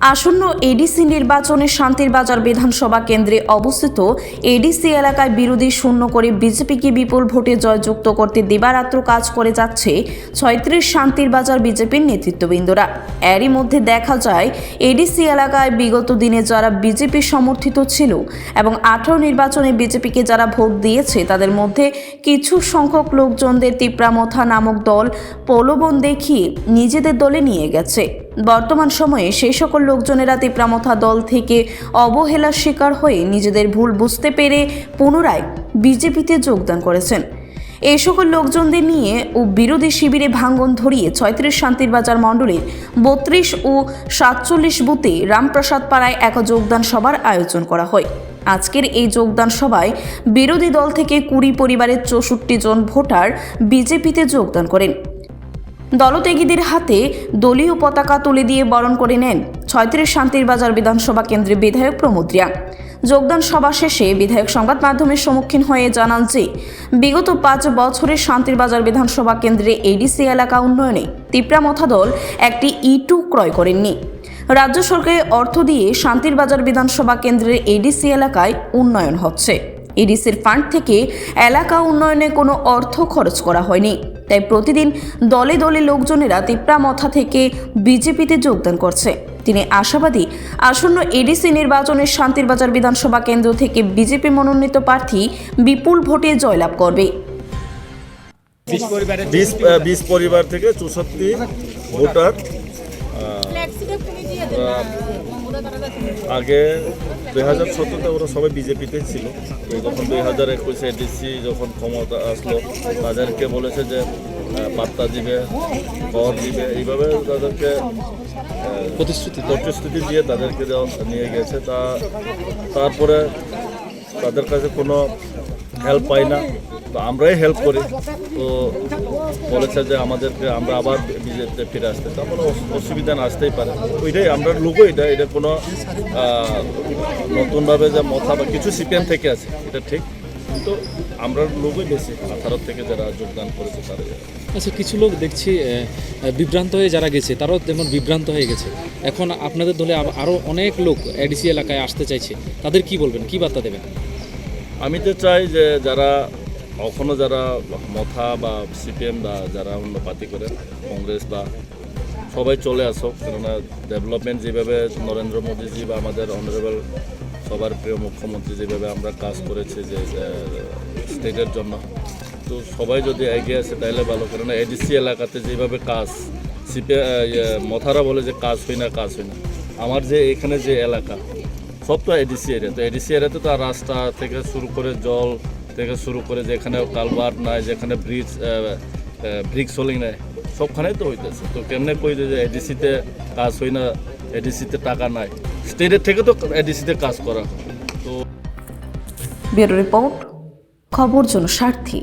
আসন্ন এডিসি নির্বাচনে শান্তির বাজার বিধানসভা কেন্দ্রে অবস্থিত এডিসি এলাকায় বিরোধী শূন্য করে বিজেপিকে বিপুল ভোটে জয়যুক্ত করতে দিবারাত্র কাজ করে যাচ্ছে ছয়ত্রিশ শান্তির বাজার বিজেপির নেতৃত্ববৃন্দরা। এরই মধ্যে দেখা যায় এডিসি এলাকায় বিগত দিনে যারা বিজেপি সমর্থিত ছিল এবং আঠারো নির্বাচনে বিজেপিকে যারা ভোট দিয়েছে, তাদের মধ্যে কিছু সংখ্যক লোকজনদের তিপ্রামথা নামক দল প্রলোভন দেখিয়ে নিজেদের দলে নিয়ে গেছে। বর্তমান সময়ে সেই সকল লোকজনেরা তিপ্রামথা দল থেকে অবহেলার শিকার হয়ে নিজেদের ভুল বুঝতে পেরে পুনরায় বিজেপিতে যোগদান করেছেন। এই সকল লোকজনদের নিয়ে ও বিরোধী শিবিরে ভাঙ্গন ধরিয়ে ছয়ত্রিশ শান্তির বাজার মণ্ডলীর বত্রিশ ও সাতচল্লিশ বুথে রামপ্রসাদ পাড়ায় এক যোগদান সভার আয়োজন করা হয়। আজকের এই যোগদান সভায় বিরোধী দল থেকে কুড়ি পরিবারের চৌষট্টি জন ভোটার বিজেপিতে যোগদান করেন। দলত্যাগীদের হাতে দলীয় পতাকা তুলে দিয়ে বরণ করে নেন ছয়ত্রিশ শান্তির বাজার বিধানসভা কেন্দ্রের বিধায়ক প্রমোদ্রিয়া যোগদান সভা শেষে বিধায়ক সংবাদ মাধ্যমের সম্মুখীন হয়ে জানান যে, বিগত পাঁচ বছরে শান্তির বাজার বিধানসভা কেন্দ্রে এডিসি এলাকা উন্নয়নে তিপ্রামথা দল একটি ইটু ক্রয় করেননি। রাজ্য সরকারের অর্থ দিয়ে শান্তির বাজার বিধানসভা কেন্দ্রের এডিসি এলাকায় উন্নয়ন হচ্ছে। এডিসির ফান্ড থেকে এলাকা উন্নয়নে কোনো অর্থ খরচ করা হয়নি। তাই প্রতিদিন দলে দলে লোকজনেরা তিপ্রা তিপ্রামথা থেকে বিজেপিতে যোগদান করছে। তিনি আশাবাদী আসন্ন এডিসি নির্বাচনে শান্তিরবাজার বিধানসভা কেন্দ্র থেকে বিজেপি মনোনীত প্রার্থী বিপুল ভোটে জয়লাভ করবে। বিশ পরিবার থেকে চৌষট্টি ভোটার আগে দুই হাজার সতেরোতে ওরা সবাই বিজেপিতেই ছিল। তো যখন দুই হাজার একুশে এডিসি যখন ক্ষমতা আসলো তাদেরকে বলেছে যে পাত্তা দিবে কর দিবে। এইভাবে তাদেরকে প্রতিশ্রুতি। প্রতিশ্রুতি দিয়ে তাদেরকে নিয়ে গেছে। তা তারপরে তাদের কাছে কোনো হেল্প পায় না। তো আমরাই হেল্প করি। তো বলেছে যে আমাদেরকে আমরা আবার বিজেপিতে ফিরে আসতে। তো কোনো অসুবিধা না আসতেই পারে। ওইটাই আমরা লোকও এটা এটা কোনো নতুনভাবে যে মথা বা কিছু সিপিএম থেকে আছে এটা ঠিক। কিন্তু আমরা লোকই বেশি আঠারো থেকে যারা যোগদান করেছে তারা। আচ্ছা কিছু লোক দেখছি বিভ্রান্ত হয়ে যারা গেছে তারাও তেমন বিভ্রান্ত হয়ে গেছে। এখন আপনাদের দলে আরও অনেক লোক এডিসি এলাকায় আসতে চাইছে। তাদের কি বলবেন? কি বার্তা দেবেন? আমি তো চাই যে যারা এখনও যারা মথা বা সিপিএম বা যারা অন্য পার্টি করে, কংগ্রেস বা সবাই চলে আসো কেননা ডেভেলপমেন্ট যেভাবে নরেন্দ্র মোদীজি বা আমাদের অনারেবল সবার প্রিয় মুখ্যমন্ত্রী যেভাবে আমরা কাজ করেছি যে স্টেটের জন্য, তো সবাই যদি এগিয়ে আসে তাহলে ভালো, কেননা এডিসি এলাকাতে যেভাবে কাজ সিপি মথারা বলে যে কাজ হয় না, কাজ হয় না। আমার যে এখানে যে এলাকা, সব তো এডিসি এরিয়া তো এডিসি এরিয়াতে তো রাস্তা থেকে শুরু করে জল থেকে শুরু করে যেখানে কালভার্ট নাই, যেখানে ব্রিজ ব্রিক সোলিং নাই, সবখানেই তো হইতেছে। তো কেমনে কই যে এডিসিতে কাজ হই না এডিসিতে টাকা নাই। স্টেটের থেকে তো এডিসিতে কাজ করা। তো ব্যুরো রিপোর্ট, খবর জনস্বার্থী।